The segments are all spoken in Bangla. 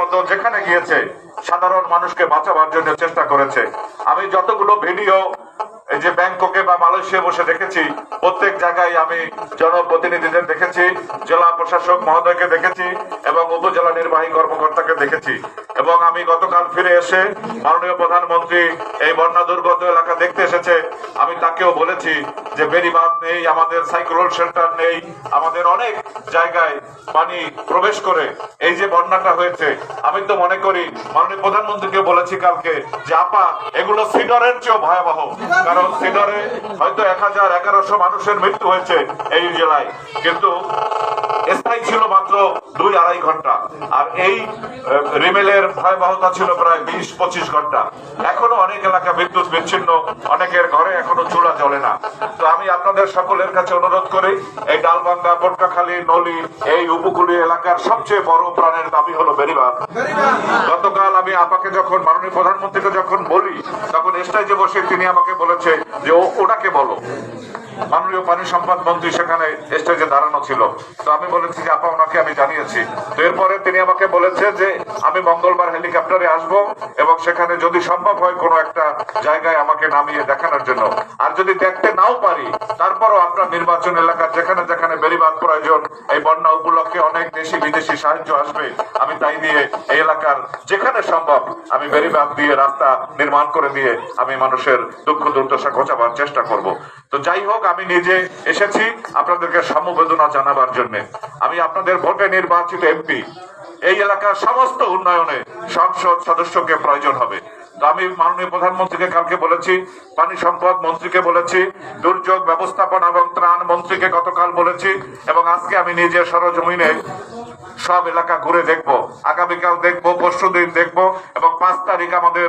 মতো যেখানে গিয়েছে, সাধারণ মানুষকে বাঁচাবার জন্য চেষ্টা করেছে। আমি যতগুলো ভিডিও এই যে ব্যাংককে বা মালয়েশিয়া বসে দেখেছি, প্রত্যেক জায়গায় আমি জনপ্রতিনিধিদের দেখেছি, জেলা প্রশাসক মহোদয়কে দেখেছি এবং উপজেলা নির্বাহী কর্মকর্তাকে দেখেছি। এবং আমি গতকাল ফিরে এসে মাননীয় প্রধানমন্ত্রী এই বন্যা দুর্গত এলাকা দেখতে এসেছে। আমি তাকেও বলেছি যে বেরিবাদ নেই, আমাদের সাইক্লোন শেল্টার নেই আমাদের অনেক জায়গায় পানি প্রবেশ করে। এই যে বন্যাটা হয়েছে, আমি তো মনে করি মাননীয় প্রধানমন্ত্রীকে বলেছি কালকে যে, আপা, এগুলো সিডরের চেয়েও ভয়াবহ। কারণ সিডরে হয়তো এক হাজার এগারোশো মানুষের মৃত্যু হয়েছে এই জেলায়। কিন্তু স্থায়ী ছিল মাত্র দুই আড়াই ঘণ্টা। আর এই রিমেলের ভয়াবহতা ছিল প্রায় বিশ, পঁচিশ ঘণ্টা। এখনও অনেক এলাকা বিদ্যুৎ বিচ্ছিন্ন, অনেকের ঘরে এখনও চুলা জ্বলে না। তো আমি আপনাদের সকলের কাছে অনুরোধ করি, এই ডালবাঙ্গা পটকাখালী নলি, এই উপকূলীয় এলাকার সবচেয়ে বড় প্রাণের দাবি হলো বেরিবাদ গতকাল আমি আপাকে যখন, মাননীয় প্রধানমন্ত্রীকে যখন বলি, তখন স্টেজে বসে, তিনি আমাকে বলেছে যে ওটাকে বলো। মাননীয় পানি সম্পদ মন্ত্রী সেখানে স্টেজে দাঁড়ানো ছিল। তো আমি বলেছি যে, আপা, ওনাকে আমি জানিয়েছি। তো এরপরে তিনি আমাকে বলেছে যে, আমি মঙ্গলবার হেলিকপ্টারে আসব এবং সেখানে যদি সম্ভব হয় কোনো একটা জায়গায় আমাকে নামিয়ে দেখানোর জন্য। আর যদি দেখতে নাও পারি, তারপরও আপনার নির্বাচন এলাকার যেখানে যেখানে বেরিবাদ প্রয়োজন, এই বন্যা উপলক্ষে অনেক দেশি বিদেশি সাহায্য আসবে। আমি তাই দিয়ে এই এলাকার যেখানে সম্ভব, আমি বেরিবাদ দিয়ে রাস্তা নির্মাণ করে দিয়ে আমি মানুষের দুঃখ দুর্দশা ঘোচাবার চেষ্টা করব। তো যাই হোক আমি নিজে এসেছি আপনাদেরকে সমবেদনা জানাবার জন্য। আমি আপনাদের ভোটে নির্বাচিত এমপি। এই এলাকার সমস্ত উন্নয়নে সংসদ সদস্যকে প্রয়োজন হবে। আমি মাননীয় প্রধানমন্ত্রীকে কালকে বলেছি, পানি সম্পদ মন্ত্রীকে বলেছি, দুর্যোগ ব্যবস্থাপনা এবং ত্রাণ মন্ত্রীকে গতকাল বলেছি এবং আজকে আমি নিজে সরজমিনে সব এলাকা ঘুরে দেখব। আগামীকাল দেখব, পরশু দিন দেখব এবং পাঁচ তারিখ আমাদের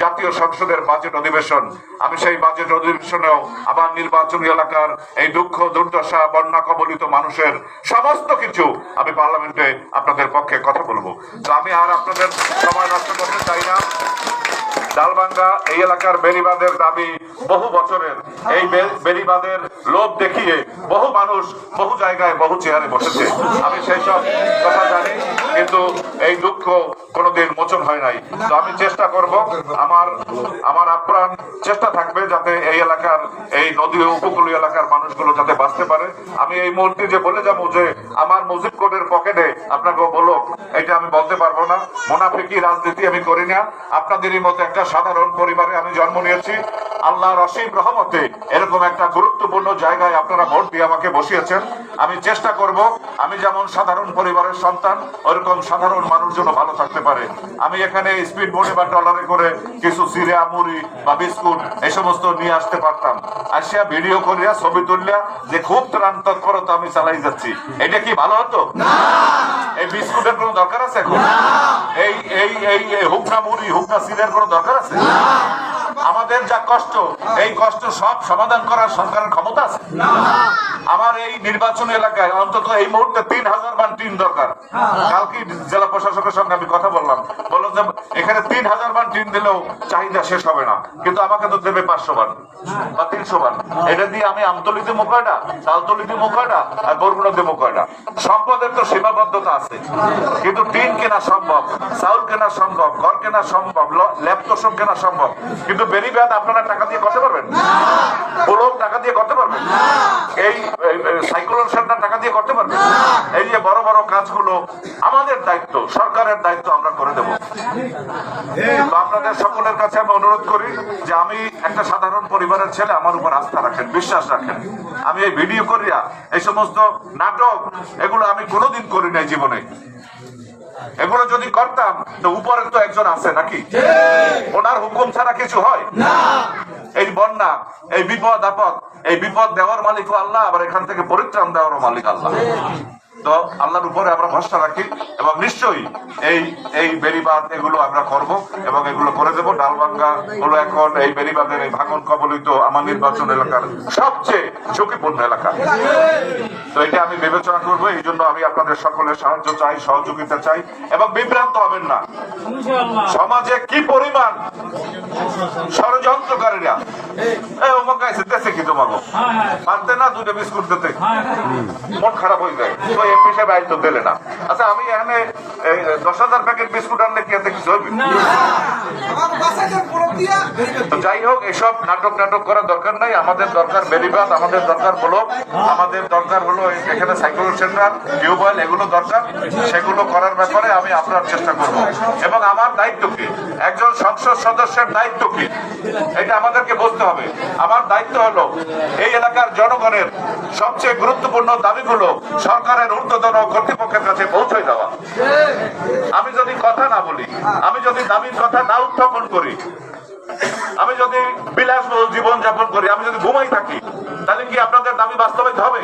জাতীয় সংসদের বাজেট অধিবেশন। আমি সেই বাজেট অধিবেশনেও আবার নির্বাচনী এলাকার এই দুঃখ, দুর্দশা, বন্যা কবলিত মানুষের সমস্ত কিছু আমি পার্লামেন্টে আপনাদের পক্ষে কথা বলব। তো আমি আর আপনাদের সময় নষ্ট করতে চাই না। ডালবাঙ্গা এই এলাকার বেরিবাদের দাবি বহু বছরের। এই বেরিবাদের লোভ দেখিয়ে বহু মানুষ বহু জায়গায় বহু চেয়ারে বসেছে। আমি সেই সব কথা জানি কিন্তু এই দুঃখ কোনোদিন মোচন হয় নাই। তো আমি চেষ্টা করব। আমার আমার আপ্রাণ চেষ্টা থাকবে যাতে এই এলাকার, এই নদী উপকূলীয় এলাকার মানুষগুলো যাতে বাঁচতে পারে। আমি এই মুহূর্তে যে বলে যাব যে আমার মুজিব কোডের পকেটে আপনাকে বলো, এটা আমি বলতে পারব না। মোনাফিকি রাজনীতি আমি করি না। আপনাদেরই মতো একটা সাধারণ পরিবারে আমি জন্ম নিয়েছি। আল্লাহর অসীম রহমতে এরকম একটা গুরুত্বপূর্ণ জায়গায় আপনারা ভোট দিয়ে আমাকে বসিয়েছেন। আমি চেষ্টা করব, আমি যেমন সাধারণ পরিবারের সন্তান, ওরকম সাধারণ মানুষ যেন ভালো থাকতে পারে। আমি এখানে স্পিড বোটে বা টলারে করে কিছু সিরিয়া মুড়ি বা বিস্কুট এই সমস্ত নিয়ে আসতে পারতাম। আসিয়া ভিডিও করিয়া ছবি তুলিয়া যে খুব ত্রাণ তৎপরতা আমি চালাই যাচ্ছি। এটা কি ভালো হতো? এই বিস্কুটের কোনো দরকার আছে এখন? এই এই এই হুকনা মুড়ি হুকনা সিলের কোনো দরকার আছে? আমাদের যা কষ্ট, এই কষ্ট সব সমাধান করার সরকারের ক্ষমতা আছে। আমার এই নির্বাচন এলাকায় অন্তত এই মুহূর্তে তিন হাজার মান টিম দরকার। কালকে জেলা প্রশাসকের সঙ্গে আমি কথা বললাম। বললাম যে, এখানে তিন হাজার মান টিম দিলেও চাহিদা শেষ হবে না। কিন্তু আমাকে তো দেবে পাঁচশো বার বা তিনশো বার। এটা দিয়ে আমি আমতলি দেবো কয়টা তালতলি আর বরগুনা দেবো কয়টা সম্পদের তো সীমাবদ্ধতা আছে। কিন্তু টিন কেনা সম্ভব, চাউল কেনা সম্ভব, ঘর কেনা সম্ভব ল্যাপটপ কেনা সম্ভব। কিন্তু বেরিব্যাদ আপনারা টাকা দিয়ে করতে পারবেন? পোলক টাকা দিয়ে করতে পারবেন? এই সাইক্লোন সেন্টার টাকা দিয়ে করতে পারবেন? এই যে বড় বড় কাজগুলো আমাদের দায়িত্ব সরকারের দায়িত্ব আমরা করে দেব। আপনাদের সকলের কাছে আমি অনুরোধ করি যে আমি একটা সাধারণ পরিবারের ছেলে আমার উপর আস্থা রাখেন বিশ্বাস রাখেন। আমি এই ভিডিও করিয়া এই সমস্ত নাটক এগুলো আমি কোনোদিন করি নাই জীবনে। এগুলো যদি করতাম তো উপরে তো একজন আছে নাকি? ওনার হুকুম ছাড়া কিছু হয়? এই বন্যা এই বিপদ আপদ এই বিপদ দেওয়ার মালিক আল্লাহ আবার এখান থেকে পরিত্রাণ দেওয়ার মালিক আল্লাহ। তো আল্লাহর উপরে আমরা ভরসা রাখি এবং নিশ্চয়ই এই এই বেরিবাদ এগুলো আমরা করব এবং এগুলো করে দেব। ডালবাঙ্গা হলো এখন এই বেরিবাদের এই ভাঙন কবলিত আমার নির্বাচন এলাকার সবচেয়ে ঝুঁকিপূর্ণ এলাকা। তো এটা আমি বিবেচনা করব এই জন্য আমি আপনাদের সকলের সাহায্য চাই সহযোগিতা চাই এবং বিভ্রান্ত হবেন না। সমাজে কি পরিমাণ ষড়যন্ত্রকারীরা? এই অমুক আছে দেশে কি তোমাকে পারতে না দুটো বিস্কুট দিতে? মন খারাপ হয়ে যায়। এমপি সাহেব আইতো দিলে না। আচ্ছা আমি এখানে দশ হাজার প্যাকেট বিস্কুট আনলে কি এতে কিছু হইবে যাই হোক এসব নাটক নাটক করার দরকার নাই। আমাদের দরকার আমাদের দরকার ব্লক আমাদের দরকার হলো এখানে সাইকেল সেন্টার টিউবওয়েল এগুলো দরকার। সেগুলো করার ব্যাপারে আমি আপনার চেষ্টা করব। এবং আমার দায়িত্ব কি? একজন সংসদ সদস্যের দায়িত্ব কি? এটা আমাদেরকে বুঝতে হবে। আমার দায়িত্ব হলো এই এলাকার জনগণের সবচেয়ে গুরুত্বপূর্ণ দাবিগুলো সরকারের ঊর্ধ্বতন কর্তৃপক্ষের কাছে পৌঁছে দেওয়া। আমি যদি কথা না বলি আমি যদি দাবির কথা না উত্থাপন করি আমি যদি বিলাসবহুল জীবন যাপন করি আমি যদি ঘুমাই থাকি তাহলে কি আপনাদের দাবি বাস্তবায়িত হবে?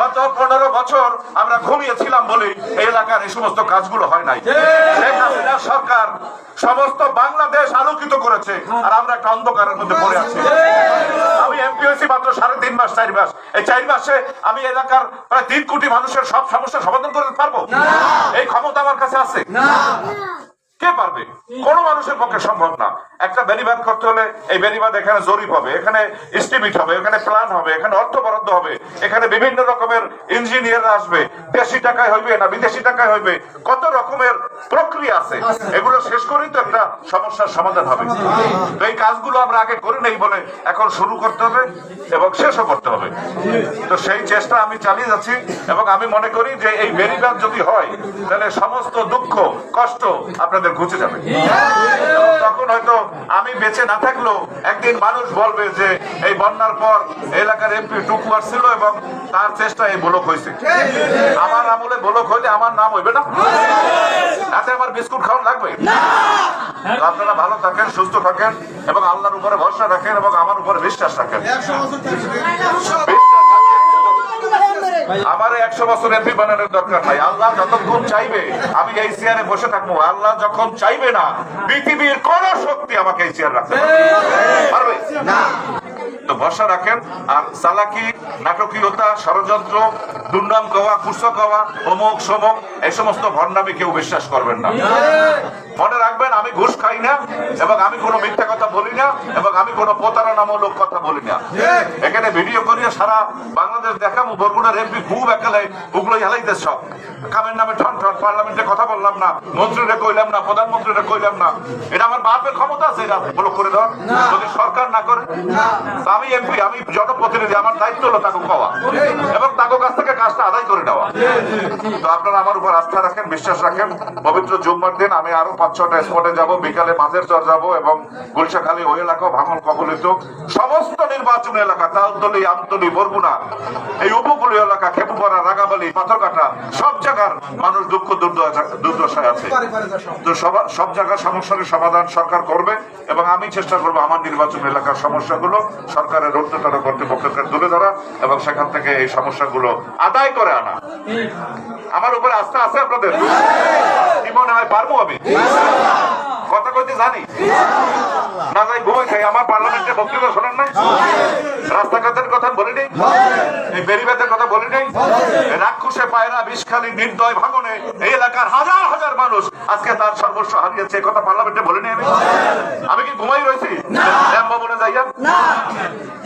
গত পনেরো বছর আমরা ঘুমিয়েছিলাম বলে এই এলাকার এই সমস্ত কাজগুলো হয় নাই। শেখ হাসিনা সরকার সমস্ত বাংলাদেশ আলোকিত করেছে আর আমরা একটা অন্ধকারের মধ্যে পড়ে আছি। এমপি হয়েছি মাত্র সাড়ে তিন মাস চার মাস। এই চার মাসে আমি এলাকার প্রায় তিন কোটি মানুষের সব সমস্যা সমাধান করতে পারব? এই ক্ষমতা আমার কাছে আছে। কে পারবে? কোন মানুষের পক্ষে সম্ভব না। একটা বেরিবাদ করতে হলে এই বেরিবাদ এখানে জরিপ হবে, এখানে এস্টিমেট হবে, এখানে প্ল্যান হবে, এখানে অর্থ বরাদ্দ হবে, এখানে বিভিন্ন রকমের ইঞ্জিনিয়ার আসবে, দেশি টাকায় হইবে না বিদেশি টাকায় হইবে, কত রকমের প্রক্রিয়া আছে, এগুলো শেষ করেই তো একটা সমস্যার সমাধান হবে। তো এই কাজগুলো আমরা আগে করে নেই বলে এখন শুরু করতে হবে এবং শেষও করতে হবে। তো সেই চেষ্টা আমি চালিয়ে যাচ্ছি এবং আমি মনে করি যে এই বেরিবাদ যদি হয়, তাহলে সমস্ত দুঃখ, কষ্ট আপনাদের ঘুচে যাবে। তখন হয়তো আমি বেঁচে না থাকলেও একদিন মানুষ বলবে যে এই বন্যার পর এলাকার এমপি টুকু ছিল এবং তার চেষ্টা এই ব্লক হয়েছে। আমার আমলে ব্লক হইলে আমার নাম হইবে না? তাতে আমার বিস্কুট খাওয়ান লাগবে? আপনারা ভালো থাকেন সুস্থ থাকেন এবং আল্লাহর উপরে ভরসা রাখেন এবং আমার উপরে বিশ্বাস রাখেন। আমার একশো বছর এমপি বানানোর দরকার নাই। আল্লাহ যতক্ষণ চাইবে আমি এই চেয়ারে বসে থাকব। আল্লাহ যখন চাইবে না পৃথিবীর কোন শক্তি আমাকে এই চেয়ার রাখতে পারবে তো ভরসা রাখেন। আর চালাকি নাটকীয়তা ষড়যন্ত্র দুর্নাম গাওয়া কুসা গাওয়া অমুক সমক এই সমস্ত ভণ্ডামি কেউ বিশ্বাস করবেন না। মনে রাখবেন আমি ঘুষ খাই না এবং আমি কোনো মিথ্যা কথা বলি না এবং আমি কোনো প্রতারণামূলক কথা বলি না। এখানে ভিডিও করিয়ে সারা বাংলাদেশ দেখাম বরগুনার এমপি খুব একালে উগলো হেলাইতে সব। কামের নামে ঠন ঠন পার্লামেন্টে কথা বললাম না মন্ত্রীরা কইলাম না প্রধানমন্ত্রীরা কইলাম না। এটা আমার বাপের ক্ষমতা আছে এটা ব্লক করে দেওয়া যদি সরকার না করে আমি এমপি আমি জনপ্রতিনিধি আমার দায়িত্ব হলো তাকে পাওয়া এবং তাকে কাছ থেকে কাজটা আদায় করে নেওয়া। তো আপনারা আমার উপর আস্থা রাখেন বিশ্বাস রাখেন। পবিত্র জুম্মার দিন আমি আরও পাঁচ ছটা স্পটে যাব বিকালে মাঝের চর যাব এবং গুলশাখালী ওই এলাকা ভাঙন কবলিত সমস্ত নির্বাচন এলাকা তালতলি আমতলি বরগুনা এই উপকূলীয় এলাকা খেপুপাড়া রাগাবালি পাথরকাটা সব জায়গার মানুষ দুঃখ দুর্দশায় আছে। তো সবা- সব জায়গার সমস্যার সমাধান সরকার করবে এবং আমি চেষ্টা করব আমার নির্বাচন এলাকার সমস্যাগুলো সরকারের ঊর্ধ্বতন কর্তৃপক্ষকে তুলে ধরা এবং সেখান থেকে এই সমস্যাগুলো আদায় করে আনা। আমার উপরে আস্থা আছে আপনাদের? কি মনে হয় পারব আমি? কথা কইতে জানি? না যাই ঘুমাই খাই আমার পার্লামেন্টে বক্তৃতা শোনেন নাই? রাস্তাঘাটের কথা বলি নেই এই বেরিবাদের কথা বলি নেই রাক্ষসে পায়রা বিষখালী নির্দয় ভাঙনে এই এলাকার হাজার হাজার মানুষ আজকে তার সর্বস্ব হারিয়েছে এই কথা পার্লামেন্টে বলিনি আমি? আমি কি ঘুমাই রয়েছি? ভবনে যাইয়া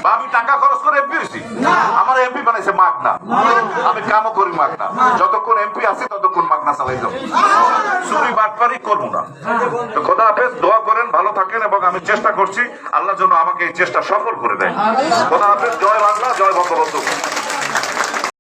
বা আমি টাকা খরচ করে এমপি হয়েছি? আমার এমপি বানাইছে মাগনা। আমি কামও করি মাগনা। যতক্ষণ এমপি আছে ততক্ষণ মাগনা চালাই যাব। চুরি বাটপারি করব না। খোদা হাফেজ দোয়া করেন ভালো থাকেন এবং আমি চেষ্টা করছি আল্লাহ যেন আমাকে এই চেষ্টা সফল করে দেয় খোদা হাফেজ জয় বাংলা জয় বঙ্গবন্ধু।